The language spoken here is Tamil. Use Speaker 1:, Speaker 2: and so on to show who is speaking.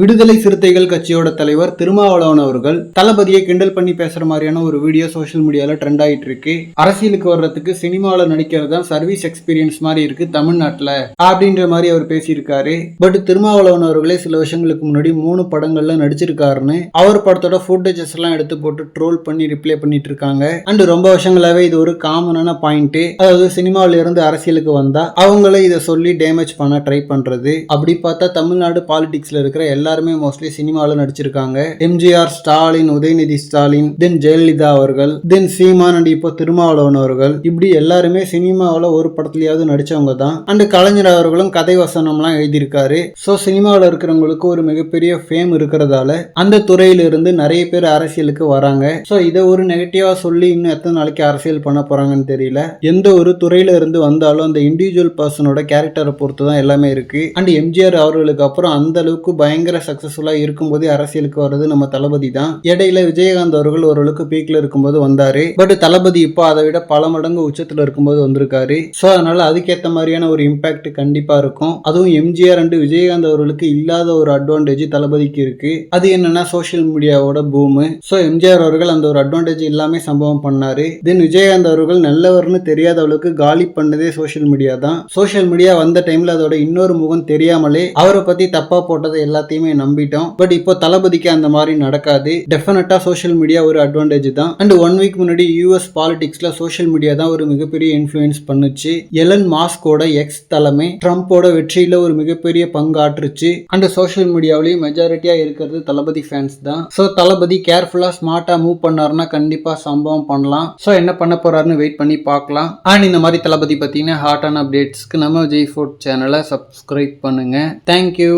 Speaker 1: விடுதலை சிறுத்தைகள் கட்சியோட தலைவர் திருமாவளவன் அவர்கள் தளபதியை கிண்டல் பண்ணி பேசுற மாதிரியான ஒரு வீடியோ சோஷியல் மீடியால ட்ரெண்ட் ஆயிட்டு இருக்கு. அரசியலுக்கு வர்றதுக்கு சினிமாவில் நடிக்கிறது தான் சர்வீஸ் எக்ஸ்பீரியன்ஸ் மாதிரி இருக்கு தமிழ்நாட்டில் அப்படின்ற மாதிரி அவர் பேசியிருக்காரு. பட் திருமாவளவன் அவர்களே சில வருஷங்களுக்கு முன்னாடி மூணு படங்கள்ல நடிச்சிருக்காருன்னு அவர் படத்தோட ஃபுட்டேஜஸ் எல்லாம் எடுத்து போட்டு ட்ரோல் பண்ணி ரிப்ளை பண்ணிட்டு இருக்காங்க. அண்ட் ரொம்ப வருஷங்களாவே இது ஒரு காமனான பாயிண்ட் அதாவது சினிமாவில இருந்து அரசியலுக்கு வந்தா அவங்களே இதை சொல்லி டேமேஜ் பண்ண ட்ரை பண்றது. அப்படி பார்த்தா தமிழ்நாடு பாலிடிக்ஸ்ல இருக்கிற எல்லாருமே மோஸ்ட்லி சினிமாவில் நடிச்சிருக்காங்க. எம்ஜிஆர் ஸ்டாலின் உதயநிதி ஸ்டாலின் தென் ஜெயலலிதா அவர்கள் தென் சீமான் அண்ட் இப்போ திருமாவளவன் அவர்கள். இப்படி எல்லாருமே சினிமாவில் ஒரு படத்துலயாவது நடிச்சவங்க தான். அண்ட் கலைஞர் அவர்களும் கதை வசனம்லாம் எழுதியிருக்காரு. ஸோ சினிமாவில் இருக்கிறவங்களுக்கு ஒரு மிகப்பெரிய ஃபேம் இருக்கிறதால அந்த துறையிலிருந்து நிறைய பேர் அரசியலுக்கு வராங்க. ஸோ இதை ஒரு நெகட்டிவாக சொல்லி இன்னும் எத்தனை நாளைக்கு அரசியல் பண்ண போறாங்கன்னு தெரியல. எந்த ஒரு துறையில இருந்து வந்தாலும் அந்த இண்டிவிஜுவல் பர்சனோட கேரக்டரை பொறுத்து தான் எல்லாமே இருக்கு. அண்ட் எம்ஜிஆர் அவர்களுக்கு அப்புறம் அந்த அளவுக்கு பயங்கர சக்சஸ்ஃபுல்லா இருக்கும்போதே அரசியலுக்கு வர்றது நம்ம தளபதி தான் இடையில விஜயகாந்த் அவர்கள் ஓரளவுக்கு பீக்ல இருக்கும்போது வந்தாரு. பட் தளபதி இப்போ அதை விட பல மடங்கு உச்சத்துல இருக்கும்போது வந்திருக்காரு. ஸோ அதனால அதுக்கேற்ற மாதிரியான ஒரு இம்பாக்ட் கண்டிப்பா இருக்கும். அதுவும் எம்ஜிஆர் அண்டு விஜயகாந்த் அவர்களுக்கு இல்லாத ஒரு அட்வான்டேஜ் தளபதிக்கு இருக்கு. அது என்னன்னா சோஷியல் மீடியாவோட பூமு ஸோ எம்ஜிஆர் அவர்கள் அந்த ஒரு அட்வான்டேஜ் எல்லாமே சம்பவம் பண்ணாரு. தென் விஜயகாந்த் அவர்கள் நல்லவர்னு தெரியாத அளவுக்கு காலி பண்ணதே சோஷியல் மீடியா தான். சோஷியல் மீடியா வந்த டைம்ல அதோட இன்னொரு முகம் தெரியாமலே அவரை பத்தி தப்பா போட்டதை எல்லாத்தையும் நம்பிட்டோம். பட் இப்போ தளபதிக்கு அந்த மாதிரி நடக்காது. டெஃபினட்டா சோஷியல் மீடியா ஒரு அட்வான்டேஜ் தான். அண்ட் ஒன் வீக் முன்னாடி யூஎஸ் பாலிடிக்ஸ்ல சோஷியல் மீடியா தான் ஒரு மிகப்பெரிய இன்ஃப்ளூயன்ஸ் பண்ணுச்சு. எலன் மாஸ்கோட எக்ஸ் தலைமை ட்ரம்ப்போட வெற்றியில ஒரு மிகப்பெரிய பங்காற்றுச்சு. அண்ட் சோஷியல் மீடியாவிலையும் மெஜாரிட்டியா இருக்கிறது தளபதி ஃபேன்ஸ் தான். ஸோ தளபதி கேர்ஃபுல்லா ஸ்மார்ட்டா மூவ் பண்ணாருன்னா கண்டிப்பா சம்பவம் பண்ணலாம். ஸோ என்ன பண்ண போறாருன்னு வெயிட் பண்ணி பார்க்கலாம். அண்ட் இந்த மாதிரி தளபதி பத்தின ஹாட்டான அப்டேட்ஸ்க்கு நம்ம ஜெய் ஃபுட் சேனலை சப்ஸ்கிரைப் பண்ணுங்க. Thank you